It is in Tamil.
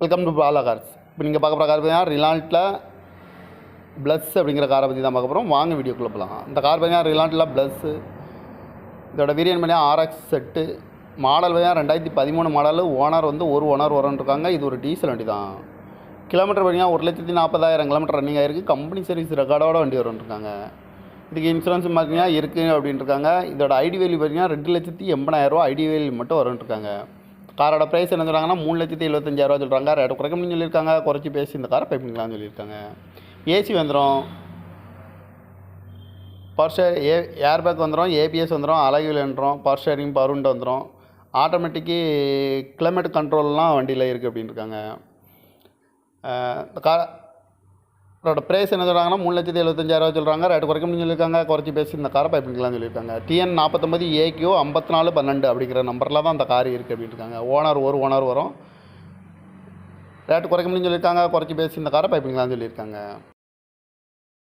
வெல்கம் டு பாலா கார்ஸ் இப்போ நீங்கள் பார்க்க போகிற கார் பார்த்தீங்கன்னா ரிலாண்ட்டில் ப்ளஸ் அப்படிங்கிற காரை பற்றி தான் பார்க்க போகிறோம் வாங்க வீடியோக்குள்ளே போகலாம் இந்த கார் பார்த்தீங்கன்னா ரிலாண்ட்டில் ப்ளஸ்ஸு இதோட வேரியன்ட் பார்த்தீங்கன்னா ஆர்எக்ஸ் செட்டு மாடல் பார்த்தீங்கன்னா ரெண்டாயிரத்தி பதிமூணு மாடல் ஓனர் வந்து ஒரு ஓனர் இருக்காங்க. இது ஒரு டீசல் வண்டி தான். கிலோமீட்டர் பார்த்தீங்கன்னா ஒரு லட்சத்தி நாற்பதாயிரம் கிலோமீட்டர் ரன்னிங் ஆயிருக்கு. கம்பெனி சர்வீஸ் ரெக்கார்டோட வண்டி வரும்ன்ருக்காங்க இதுக்கு இன்சூரன்ஸ் பார்த்தீங்கன்னா இருக்குது அப்படின்ட்டுருக்காங்க இதோட ஐடி வேல்யூ பார்த்தீங்கன்னா ரெண்டு லட்சத்தி எண்பதாயிரரூவா ஐடி வேல்யூ மட்டும் வரும்ன்ருக்காங்க காரோட ப்ரைஸ் என்ன சொல்கிறாங்கன்னா மூணு லட்சத்தி எழுபத்தஞ்சாயிரரூவா சொல்கிறாங்க ரேட்டு குறைக்க முடியும்னு சொல்லியிருக்காங்க. குறைச்சி பேசி இந்த காரை பை பண்ணிக்கலாம்னு சொல்லியிருக்காங்க. ஏசி வந்துடும் power steer a air bag வந்துடும் ஏபிஎஸ் வந்துடும் அழகில் வந்துடும் பவர் ஸ்டேரிங் பவர் வந்துடும் ஆட்டோமேட்டிக்கு கிளைமேட் கண்ட்ரோல்லாம் வண்டியில் இருக்குது அப்படின்னு இருக்காங்க அஹ் ப்ரைஸ் என்ன சொல்கிறாங்கன்னா மூணு லட்சத்தி எழுபத்தஞ்சாயிரம் சொல்கிறாங்க ரேட் குறைக்க சொல்லியிருக்காங்க. குறைச்சி பேசி இந்த காரை பை சொல்லியிருக்காங்க. டிஎன் நாற்பத்தொம்பது ஏக்யூ ஐம்பத்தி நாலு பன்னெண்டு அப்படிங்கிற நம்பரில் தான் அந்த கார் இருக்குது அப்படின்னு இருக்காங்க ஓனர் ஒரு ஓனர் வரும். ரேட்டு குறைக்க முடியும்னு சொல்லியிருக்காங்க. குறைச்சி பேசி இந்த காரை பை சொல்லியிருக்காங்க.